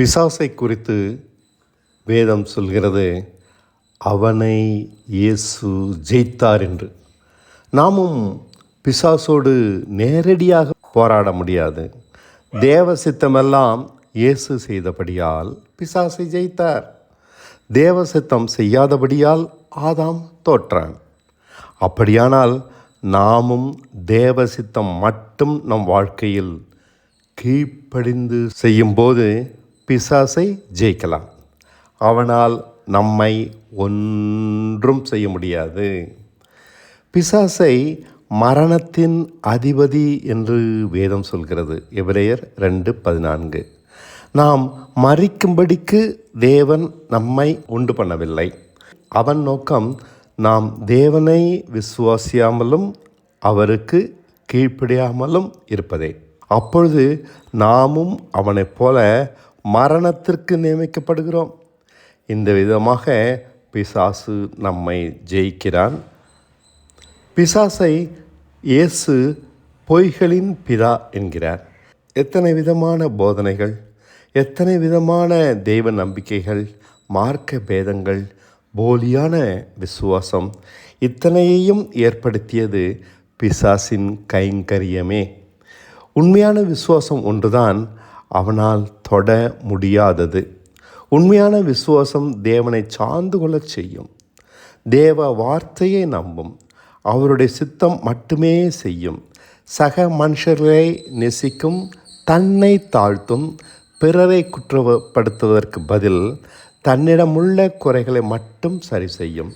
பிசாசை குறித்து வேதம் சொல்கிறது அவனை இயேசு ஜெயித்தார் என்று. நாமும் பிசாசோடு நேரடியாக போராட முடியாது. தேவ சித்தமெல்லாம் இயேசு செய்தபடியால் பிசாசை ஜெயித்தார். தேவ சித்தம் செய்யாதபடியால் ஆதாம் தோற்றான். அப்படியானால் நாமும் தேவ சித்தம் மட்டும் நம் வாழ்க்கையில் கீழ்ப்படிந்து செய்யும்போது பிசாசை ஜெயிக்கலாம். அவனால் நம்மை ஒன்றும் செய்ய முடியாது. பிசாசை மரணத்தின் அதிபதி என்று வேதம் சொல்கிறது. எபிரேயர் ரெண்டு பதினான்கு. நாம் மறிக்கும்படிக்கு தேவன் நம்மை உண்டு பண்ணவில்லை. அவன் நோக்கம் நாம் தேவனை விசுவாசியாமலும் அவருக்கு கீழ்ப்படியாமலும் இருப்பதே. அப்பொழுது நாமும் அவனைப் போல மரணத்திற்கு நியமிக்கப்படுகிறோம். இந்த விதமாக பிசாசு நம்மை ஜெயிக்கிறான். பிசாசை இயேசு பொய்களின் பிதா என்கிறார். எத்தனை விதமான போதனைகள் எத்தனை விதமான தெய்வ நம்பிக்கைகள் மார்க்க பேதங்கள் போலியான விசுவாசம் இத்தனையையும் ஏற்படுத்தியது பிசாசின் கைங்கரியமே. உண்மையான விசுவாசம் ஒன்றுதான் அவனால் தொட முடியாதது. உண்மையான விசுவாசம் தேவனை சார்ந்து கொள்ளச் செய்யும். தேவ வார்த்தையை நம்பும். அவருடைய சித்தம் மட்டுமே செய்யும். சக மனுஷர்களை நேசிக்கும் தன்னை தாழ்த்தும் பிறரை குற்றப்படுத்துவதற்கு பதில் தன்னிடமுள்ள குறைகளை மட்டும் சரி செய்யும்.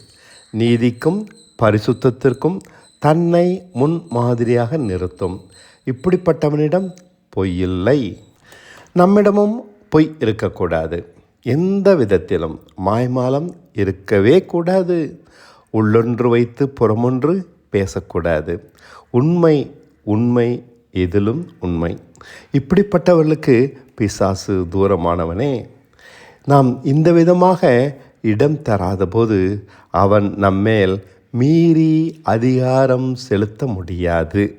நீதிக்கும் பரிசுத்தத்திற்கும் தன்னை முன் மாதிரியாக நிறுத்தும். இப்படிப்பட்டவனிடம் பொய்யில்லை நம்மிடமும் பொய் இருக்கக்கூடாது. எந்த விதத்திலும் மாய்மாலம் இருக்கவே கூடாது. உள்ளொன்று வைத்து புறமொன்று பேசக்கூடாது. உண்மை உண்மை எதிலும் உண்மை. இப்படிப்பட்டவர்களுக்கு பிசாசு தூரமானவனே. நாம் இந்த விதமாக இடம் தராதபோது அவன் நம்மேல் மீறி அதிகாரம் செலுத்த முடியாது.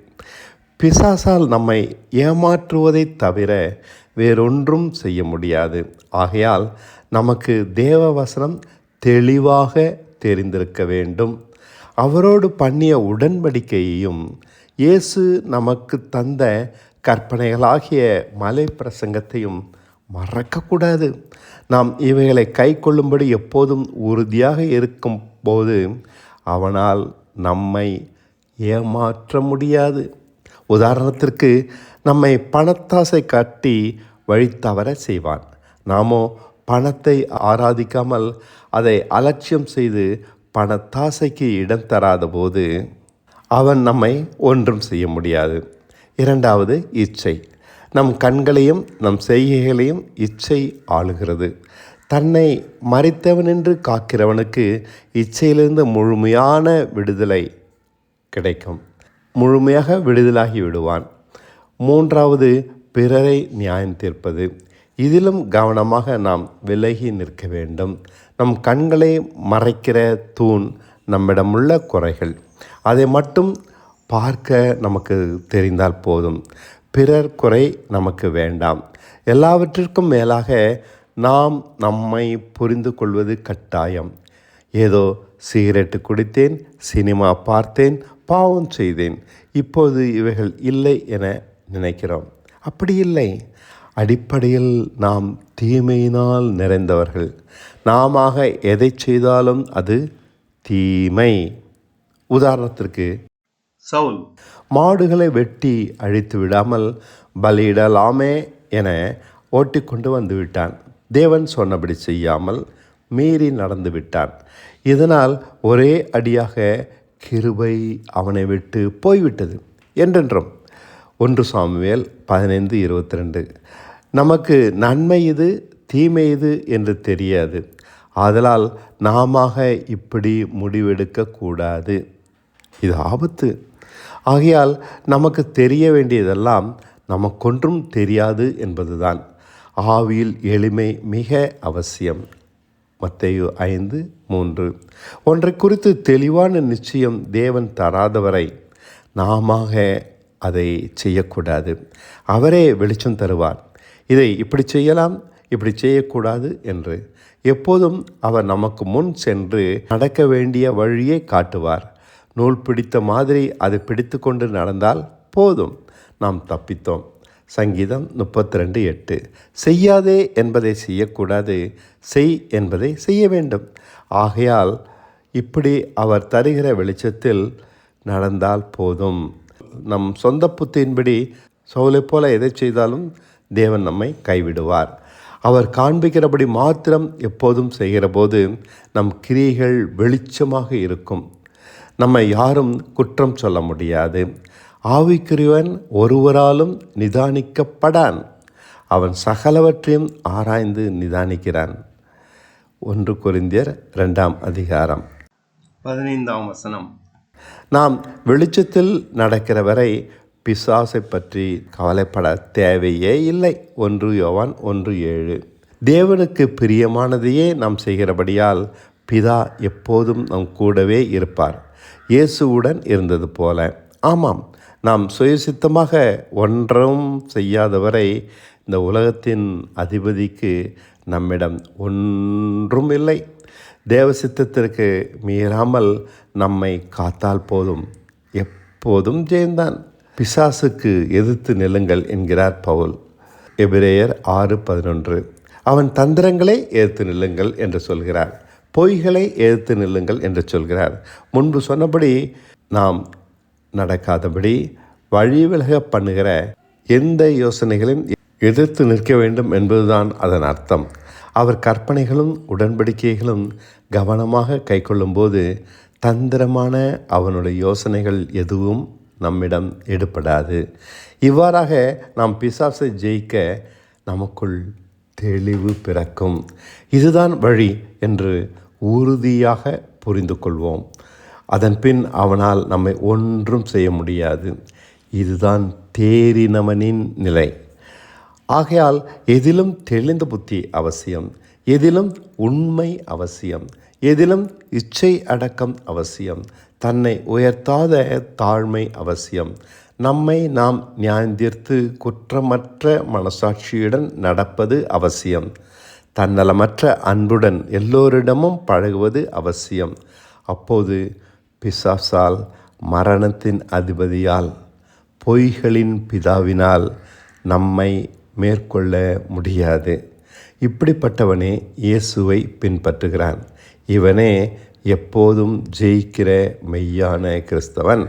பிசாசால் நம்மை ஏமாற்றுவதைத் தவிர வேறொன்றும் செய்ய முடியாது. ஆகையால் நமக்கு தேவ வசனம் தெளிவாக தெரிந்திருக்க வேண்டும். அவரோடு பண்ணிய உடன்படிக்கையையும் இயேசு நமக்கு தந்த கற்பனைகளாகிய மலை பிரசங்கத்தையும் மறக்கக்கூடாது. நாம் இவைகளை கை கொள்ளும்படி எப்போதும் உறுதியாக இருக்கும் போது அவனால் நம்மை ஏமாற்ற முடியாது. உதாரணத்திற்கு நம்மை பணத்தாசை காட்டி வழி தவற செய்வான். நாமோ பணத்தை ஆராதிக்காமல் அதை அலட்சியம் செய்து பணத்தாசைக்கு இடம் தராத போது அவன் நம்மை ஒன்றும் செய்ய முடியாது. இரண்டாவது இச்சை. நம் கண்களையும் நம் செய்கைகளையும் இச்சை ஆளுகிறது. தன்னை மறைத்தவனென்று காக்கிறவனுக்கு இச்சையிலிருந்து முழுமையான விடுதலை கிடைக்கும். முழுமையாக விடுதலாகி விடுவான். மூன்றாவது பிறரை நியாயம் தீர்ப்பது. இதிலும் கவனமாக நாம் விலகி நிற்க வேண்டும். நம் கண்களை மறைக்கிற தூண் நம்மிடமுள்ள குறைகள். அதை மட்டும் பார்க்க நமக்கு தெரிந்தால் போதும். பிறர் குறை நமக்கு வேண்டாம். எல்லாவற்றிற்கும் மேலாக நாம் நம்மை புரிந்து கொள்வது கட்டாயம். ஏதோ சிகரெட்டு குடித்தேன் சினிமா பார்த்தேன் பாவம் செய்தேன். இப்போது இவைகள் இல்லை என நினைக்கிறோம். அப்படி இல்லை. அடிப்படையில் நாம் தீமையினால் நிறைந்தவர்கள். நாம எதை செய்தாலும் அது தீமை. உதாரணத்திற்கு சவுல். மாடுகளை வெட்டி அழித்து விடாமல் பலியிடலாமே என ஓட்டிக்கொண்டு வந்து விட்டான். தேவன் சொன்னபடி செய்யாமல் மீறி நடந்து விட்டான். இதனால் ஒரே அடியாக கிருபை அவனை விட்டு போய்விட்டது என்றென்றும். ஒன்று சாமுவேல் பதினைந்து இருபத்தி ரெண்டு நமக்கு நன்மை இது தீமை இது என்று தெரியாது. ஆதலால் நாம இப்படி முடிவெடுக்கக்கூடாது இது ஆபத்து. ஆகையால் நமக்கு தெரிய வேண்டியதெல்லாம் நமக்கொன்றும் தெரியாது என்பதுதான். ஆவியில் எளிமை மிக அவசியம். மத்தேயு ஐந்து மூன்று. ஒன்றை குறித்து தெளிவான நிச்சயம் தேவன் தராதவரை நாம அதை செய்யக்கூடாது. அவரே வெளிச்சம் தருவார். இதை இப்படி செய்யலாம் இப்படி செய்யக்கூடாது என்று எப்போதும் அவர் நமக்கு முன் சென்று நடக்க வேண்டிய வழியை காட்டுவார். நூல் பிடித்த மாதிரி அதை பிடித்து கொண்டு நடந்தால் போதும். நாம் தப்பித்தோம். சங்கீதம் முப்பத்தி ரெண்டு எட்டு. செய்யாதே என்பதை செய்யக்கூடாது செய் என்பதை செய்ய வேண்டும். ஆகையால் இப்படி அவர் தருகிற வெளிச்சத்தில் நடந்தால் போதும். நம் சொந்த புத்தியின்படி சவுலை போல எதை செய்தாலும் தேவன் நம்மை கைவிடுவார். அவர் காண்பிக்கிறபடி மாத்திரம் எப்போதும் செய்கிறபோது நம் கிரியைகள் வெளிச்சமாக இருக்கும். நம்மை யாரும் குற்றம் சொல்ல முடியாது. ஆவிக்குரியவன் ஒருவராலும் நிதானிக்கப்படான். அவன் சகலவற்றையும் ஆராய்ந்து நிதானிக்கிறான். ஒன்று கொரிந்தியர் ரெண்டாம் அதிகாரம். பதினைந்தாம் வசனம். நாம் வெளிச்சத்தில் நடக்கிற வரை பிசாசை பற்றி கவலைப்பட தேவையே இல்லை. ஒன்று யோவான் ஒன்று ஏழு. தேவனுக்கு பிரியமானதையே நாம் செய்கிறபடியால் பிதா எப்போதும் நம் கூடவே இருப்பார். இயேசுவுடன் இருந்தது போல. ஆமாம் நாம் சுயசித்தமாக ஒன்றும் செய்யாதவரை இந்த உலகத்தின் அதிபதிக்கு நம்மிடம் ஒன்றும் இல்லை. தேவ சித்தத்திற்கு மீறாமல் நம்மை காத்தால் போதும். எப்போதும் ஜெயந்தான். பிசாசுக்கு எதிர்த்து நில்லுங்கள் என்கிறார் பவுல். எபிரேயர் ஆறு பதினொன்று. அவன் தந்திரங்களை எதிர்த்து நில்லுங்கள் என்று சொல்கிறார். பொய்களை எதிர்த்து நில்லுங்கள் என்று சொல்கிறார். முன்பு சொன்னபடி நாம் நடக்காதபடி வழிவிலக பண்ணுகிற எந்த யோசனைகளையும் எதிர்த்து நிற்க வேண்டும் என்பதுதான் அதன் அர்த்தம். அவர் கற்பனைகளும் உடன்படிக்கைகளும் கவனமாக கைக்கொள்ளும்போது தந்திரமான அவனுடைய யோசனைகள் எதுவும் நம்மிடம் எடுப்படாது இவ்வாறாக நாம் பிசாசை ஜெயிக்க நமக்குள் தெளிவு பிறக்கும். இதுதான் வழி என்று உறுதியாக புரிந்து கொள்வோம். அதன் பின் அவனால் நம்மை ஒன்றும் செய்ய முடியாது. இதுதான் தேறினவனின் நிலை. ஆகையால் எதிலும் தெளிந்த புத்தி அவசியம் எதிலும் உண்மை அவசியம் எதிலும் இச்சை அடக்கம் அவசியம் தன்னை உயர்த்தாத தாழ்மை அவசியம். நம்மை நாம் நியாயந்தீர்த்து குற்றமற்ற மனசாட்சியுடன் நடப்பது அவசியம். தன்னலமற்ற அன்புடன் எல்லோரிடமும் பழகுவது அவசியம். அப்போது பிசாசால் மரணத்தின் அதிபதியால் பொய்களின் பிதாவினால் நம்மை மேற்கொள்ள முடியாது. இப்படிப்பட்டவனே இயேசுவை பின்பற்றுகிறான். இவனே எப்போதும் ஜெயிக்கிற மெய்யான கிறிஸ்தவன்.